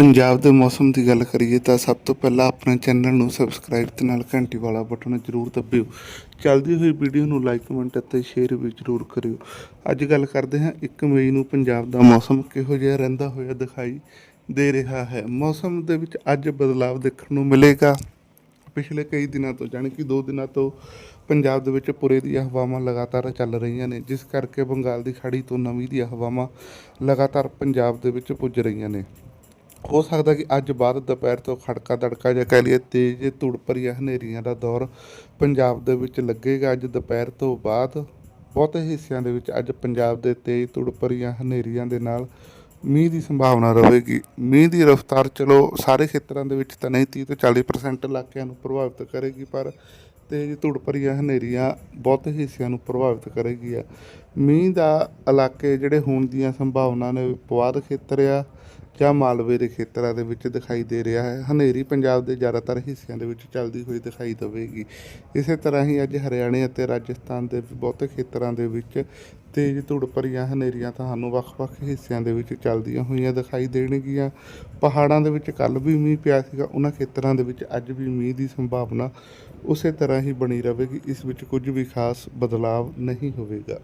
ਪੰਜਾਬ ਦੇ ਮੌਸਮ ਦੀ ਗੱਲ ਕਰੀਏ ਤਾਂ ਸਭ ਤੋਂ ਪਹਿਲਾਂ ਆਪਣੇ ਚੈਨਲ ਨੂੰ ਸਬਸਕ੍ਰਾਈਬ ਤੇ ਨਾਲ ਘੰਟੀ ਵਾਲਾ ਬਟਨ ਜ਼ਰੂਰ ਦਬਿਓ। ਚੱਲਦੀ ਹੋਈ ਵੀਡੀਓ ਨੂੰ ਲਾਈਕ ਕਮੈਂਟ ਅਤੇ ਸ਼ੇਅਰ ਵੀ ਜ਼ਰੂਰ ਕਰਿਓ। ਅੱਜ ਗੱਲ ਕਰਦੇ ਹਾਂ 1 ਮਈ ਨੂੰ ਪੰਜਾਬ ਦਾ ਮੌਸਮ ਕਿਹੋ ਜਿਹਾ ਰਹਿੰਦਾ ਹੋਇਆ ਦਿਖਾਈ ਦੇ ਰਿਹਾ ਹੈ। ਮੌਸਮ ਦੇ ਵਿੱਚ ਅੱਜ ਬਦਲਾਅ ਦੇਖਣ ਨੂੰ ਮਿਲੇਗਾ। ਪਿਛਲੇ ਕਈ ਦਿਨਾਂ ਤੋਂ ਜਾਣੀ ਕਿ 2 ਦਿਨਾਂ ਤੋਂ ਪੰਜਾਬ ਦੇ ਵਿੱਚ ਪੁਰੇ ਦੀਆਂ ਹਵਾਵਾਂ ਲਗਾਤਾਰ ਚੱਲ ਰਹੀਆਂ ਨੇ, ਜਿਸ ਕਰਕੇ ਬੰਗਾਲ ਦੀ ਖਾੜੀ ਤੋਂ ਨਵੀਂ ਦੀਆਂ ਹਵਾਵਾਂ ਲਗਾਤਾਰ ਪੰਜਾਬ ਦੇ ਵਿੱਚ ਪੁੱਜ ਰਹੀਆਂ ਨੇ। ਹੋ ਸਕਦਾ ਕਿ ਅੱਜ ਬਾਅਦ ਦੁਪਹਿਰ ਤੋਂ ਖੜਕਾ ਦੜਕਾ ਜਾਂ ਕਹਿ ਲਈਏ, ਤੇਜ਼ ਧੁੜ ਭਰੀਆਂ ਹਨੇਰੀਆਂ ਦਾ ਦੌਰ ਪੰਜਾਬ ਦੇ ਵਿੱਚ ਲੱਗੇਗਾ। ਅੱਜ ਦੁਪਹਿਰ ਤੋਂ ਬਾਅਦ ਬਹੁਤੇ ਹਿੱਸਿਆਂ ਦੇ ਵਿੱਚ ਅੱਜ ਪੰਜਾਬ ਦੇ ਤੇਜ਼ ਧੁੜ ਭਰੀਆਂ ਹਨੇਰੀਆਂ ਦੇ ਨਾਲ ਮੀਂਹ ਦੀ ਸੰਭਾਵਨਾ ਰਹੇਗੀ। ਮੀਂਹ ਦੀ ਰਫ਼ਤਾਰ ਚਲੋ ਸਾਰੇ ਖੇਤਰਾਂ ਦੇ ਵਿੱਚ ਤਾਂ ਨਹੀਂ 30 ਤੋਂ 40% ਇਲਾਕਿਆਂ ਨੂੰ ਪ੍ਰਭਾਵਿਤ ਕਰੇਗੀ, ਪਰ ਤੇਜ਼ ਧੁੜ ਭਰੀਆਂ ਹਨੇਰੀਆਂ ਬਹੁਤੇ ਹਿੱਸਿਆਂ ਨੂੰ ਪ੍ਰਭਾਵਿਤ ਕਰੇਗੀ ਆ ਮੀਂਹ ਦਾ ਇਲਾਕੇ ਜਿਹੜੇ ਹੋਣ ਦੀਆਂ ਸੰਭਾਵਨਾ ਨੇ ਪੁਆਧ ਖੇਤਰ ਆ ਜਾਂ ਮਾਲਵੇ ਦੇ ਖੇਤਰਾਂ ਦੇ ਵਿੱਚ ਦਿਖਾਈ ਦੇ ਰਿਹਾ ਹੈ। ਹਨੇਰੀ ਪੰਜਾਬ ਦੇ ਜ਼ਿਆਦਾਤਰ ਹਿੱਸਿਆਂ ਦੇ ਵਿੱਚ ਚੱਲਦੀ ਹੋਈ ਦਿਖਾਈ ਦੇਵੇਗੀ। ਇਸੇ ਤਰ੍ਹਾਂ ਹੀ ਅੱਜ ਹਰਿਆਣੇ ਅਤੇ ਰਾਜਸਥਾਨ ਦੇ ਬਹੁਤੇ ਖੇਤਰਾਂ ਦੇ ਵਿੱਚ ਤੇਜ਼ ਧੁੜ ਭਰੀਆਂ ਹਨੇਰੀਆਂ ਤੁਹਾਨੂੰ ਵੱਖ-ਵੱਖ ਹਿੱਸਿਆਂ ਦੇ ਵਿੱਚ ਚੱਲਦੀਆਂ ਹੋਈਆਂ ਦਿਖਾਈ ਦੇਣਗੀਆਂ। ਪਹਾੜਾਂ ਦੇ ਵਿੱਚ ਕੱਲ ਵੀ ਮੀਂਹ ਪਿਆ ਸੀਗਾ, ਉਹਨਾਂ ਖੇਤਰਾਂ ਦੇ ਵਿੱਚ ਅੱਜ ਵੀ ਮੀਂਹ ਦੀ ਸੰਭਾਵਨਾ ਉਸੇ ਤਰ੍ਹਾਂ ਹੀ ਬਣੀ ਰਹੇਗੀ ਇਸ ਵਿੱਚ ਕੁਝ ਵੀ ਖਾਸ ਬਦਲਾਅ ਨਹੀਂ ਹੋਵੇਗਾ।